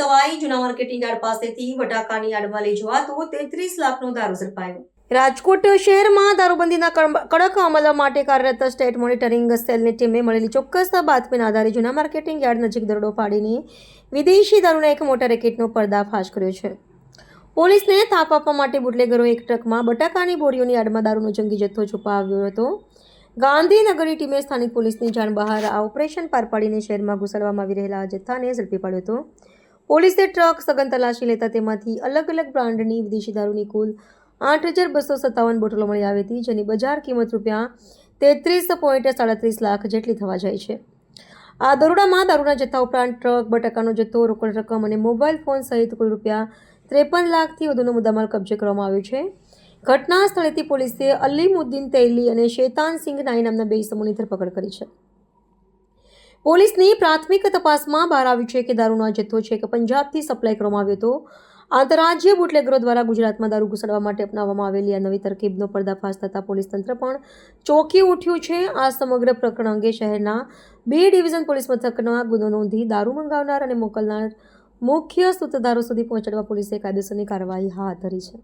સવાઈ જૂના marketing yard પાસેથી બટાકાની યાર્ડમાં લઈ જવાતો તેત્રીસ લાખનો દારૂ ઝડપાયો. રાજકોટ શહેરમાં દારૂબંધીના કડક અમલ માટે કાર્યરત સ્ટેટ મોનિટરિંગ સેલની ટીમે મળેલી ચોક્કસ બાતમીના આધારે જૂના માર્કેટિંગ યાર્ડ નજીક દરોડો પાડીને વિદેશી દારૂના એક મોટા રેકેટનો પર્દાફાશ કર્યો છે. પોલીસને થાપ આપવા માટે બુટલેગરો એક ટ્રકમાં બટાકાની બોરીઓની યાર્ડમાં દારૂનો જંગી જથ્થો છુપાવ્યો હતો. ગાંધીનગરની ટીમે સ્થાનિક પોલીસની જાણ બહાર આ ઓપરેશન પાર પાડીને શહેરમાં ઘુસાડવામાં આવી રહેલા જથ્થાને ઝડપી પાડ્યો હતો. પોલીસે ટ્રક સઘન તલાશી લેતા તેમાંથી અલગ અલગ બ્રાન્ડની વિદેશી દારૂની કુલ આઠ હજાર બસો સત્તાવન બોટલો મળી આવી હતી, જેની બજાર કિંમત રૂપિયા તેત્રીસ પોઈન્ટ સાડત્રીસ લાખ જેટલી થવા જાય છે. આ દરોડામાં દારૂના જથ્થા ઉપરાંત ટ્રક, બટાકાનો જથ્થો, રોકડ રકમ અને મોબાઈલ ફોન સહિત કુલ રૂપિયા ત્રેપન લાખથી વધુનો મુદ્દામાલ કબજે કરવામાં આવ્યો છે. ઘટના સ્થળેથી પોલીસે અલીમુદ્દીન તૈલી અને શેતાન સિંઘ નાઈ નામના બે ઇસમોની ધરપકડ કરી છે. પોલીસની પ્રાથમિક તપાસમાં બહાર આવ્યું છે કે દારૂનો જથ્થો છે કે પંજાબથી સપ્લાય કરવામાં આવ્યો હતો. આંતરરાજ્ય બુટલેગરો દ્વારા ગુજરાતમાં દારૂ ઘુસાડવા માટે અપનાવવામાં આવેલી આ નવી તરકીબનો પર્દાફાશ થતાં પોલીસ તંત્ર પણ ચોંકી ઉઠ્યું છે. આ સમગ્ર પ્રકરણ અંગે શહેરના બે ડિવિઝન પોલીસ મથકના ગુનો નોંધી દારૂ મંગાવનાર અને મોકલનાર મુખ્ય સૂત્રધારો સુધી પહોંચાડવા પોલીસે કાયદેસરની કાર્યવાહી હાથ ધરી છે.